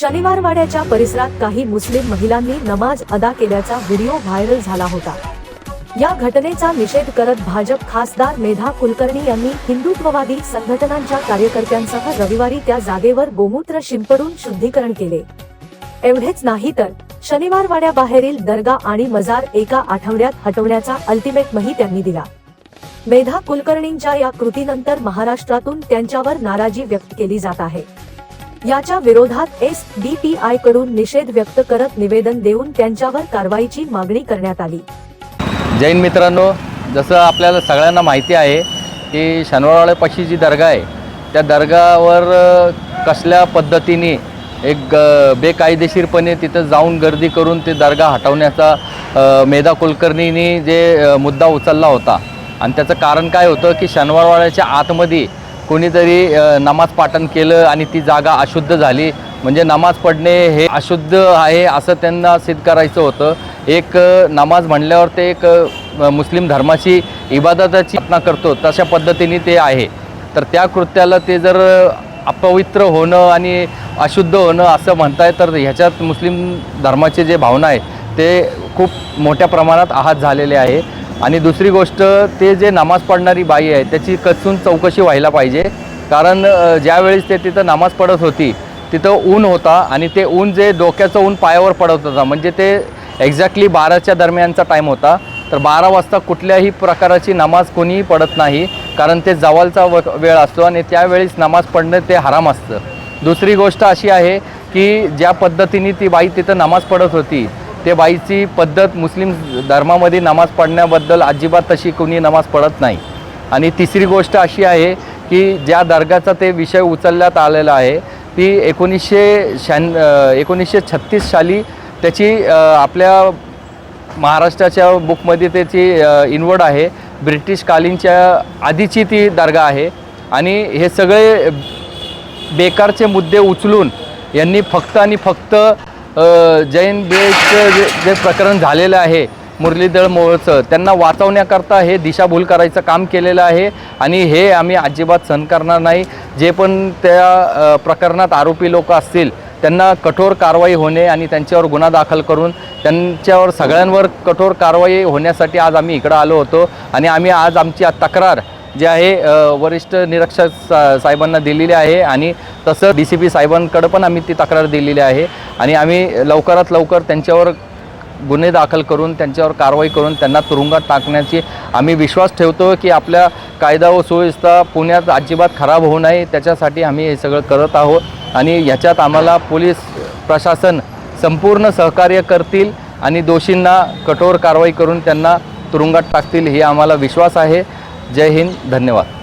शनिवारवाड्याच्या परिसरात काही मुस्लिम महिलांनी नमाज अदा केल्याचा व्हिडिओ व्हायरल झाला होता. या घटनेचा निषेध करत भाजप खासदार मेधा कुलकर्णी यांनी हिंदुत्ववादी संघटनांच्या कार्यकर्त्यांसह रविवारी त्या जागेवर गोमूत्र शिंपडून शुद्धीकरण केले. एवढेच नाही तर शनिवारवाड्याबाहेरील दर्गा आणि मजार एका आठवड्यात हटवण्याचा अल्टिमेटमही त्यांनी दिला. मेधा कुलकर्णींच्या या कृतीनंतर महाराष्ट्रातून त्यांच्यावर नाराजी व्यक्त केली जात आहे. याच्या विरोधात एस डी पी आयकडून निषेध व्यक्त करत निवेदन देऊन त्यांच्यावर कारवाईची मागणी करण्यात आली. जैन मित्रांनो जसं आपल्याला सगळ्यांना माहिती आहे की शनिवारवाड्यापाशी जी दर्गा आहे त्या दर्गावर कसल्या पद्धतीने एक बेकायदेशीरपणे तिथं जाऊन गर्दी करून ते दर्गा हटवण्याचा मेधा कुलकर्णींनी जे मुद्दा उचलला होता. आणि त्याचं कारण काय होतं की शनिवारवाड्याच्या आतमध्ये कोणीतरी नमाज पाठन केलं आणि ती जागा अशुद्ध झाली. म्हणजे नमाज पडणे हे अशुद्ध आहे असं त्यांना सिद्ध करायचं होतं. एक नमाज म्हणल्यावर ते एक मुस्लिम धर्माची इबादताची स्थापना करतो. तशा पद्धतीने ते आहे. तर त्या कृत्याला ते जर अपवित्र होणं आणि अशुद्ध होणं असं म्हणताय तर ह्याच्यात मुस्लिम धर्माचे जे भावना आहे ते खूप मोठ्या प्रमाणात आहात झालेले आहे. आणि दुसरी गोष्ट ते जे नमाज पडणारी बाई आहे त्याची कचून चौकशी व्हायला पाहिजे. कारण ज्यावेळेस ते तिथं नमाज पडत होती तिथं ऊन होता आणि ते ऊन जे डोक्याचं ऊन पायावर पडत होता म्हणजे ते एक्झॅक्टली बाराच्या दरम्यानचा टाईम होता. तर बारा वाजता कुठल्याही प्रकाराची नमाज कोणीही पडत नाही कारण ते जवळचा व वेळ असतो आणि त्यावेळेस नमाज पडणं ते हराम असतं. दुसरी गोष्ट अशी आहे की ज्या पद्धतीने ती बाई तिथं नमाज पडत होती ते बाईची पद्धत मुस्लिम धर्मामध्ये नमाज पडण्याबद्दल अजिबात तशी कोणी नमाज पडत नाही. आणि तिसरी गोष्ट अशी आहे की ज्या दर्गाचा ते विषय उचलण्यात आलेला आहे ती एकोणीसशे शहाण एकोणीसशे छत्तीस साली त्याची आपल्या महाराष्ट्राच्या बुकमध्ये त्याची इनवर्ड आहे. ब्रिटिश कालीनच्या आधीची ती दर्गा आहे. आणि हे सगळे बेकारचे मुद्दे उचलून यांनी फक्त आणि फक्त जैन बेचं जे जे प्रकरण झालेलं आहे मुरलीधर मोहोळचं त्यांना वाचवण्याकरता हे दिशाभूल करायचं काम केलेलं आहे आणि हे आम्ही अजिबात सहन करणार नाही. जे पण त्या प्रकरणात आरोपी लोक असतील त्यांना कठोर कारवाई होणे आणि त्यांच्यावर गुन्हा दाखल करून त्यांच्यावर सगळ्यांवर कठोर कारवाई होण्यासाठी आज आम्ही इकडं आलो होतो आणि आम्ही आज आमची तक्रार जे आहे वरिष्ठ निरीक्षक सा साहेबांना दिलेली आहे आणि तसं डी सी पी साहेबांकडं पण आम्ही ती तक्रार दिलेली आहे आणि आम्ही लवकरात लवकर त्यांच्यावर गुन्हे दाखल करून त्यांच्यावर कारवाई करून त्यांना तुरुंगात टाकण्याची आम्ही विश्वास ठेवतो की आपल्या कायदा व सुव्यवस्था पुण्यात अजिबात खराब होऊ नये. त्याच्यासाठी आम्ही हे सगळं करत आहोत आणि ह्याच्यात आम्हाला पोलीस प्रशासन संपूर्ण सहकार्य करतील आणि दोषींना कठोर कारवाई करून त्यांना तुरुंगात टाकतील हे आम्हाला विश्वास आहे. जय हिंद धन्यवाद.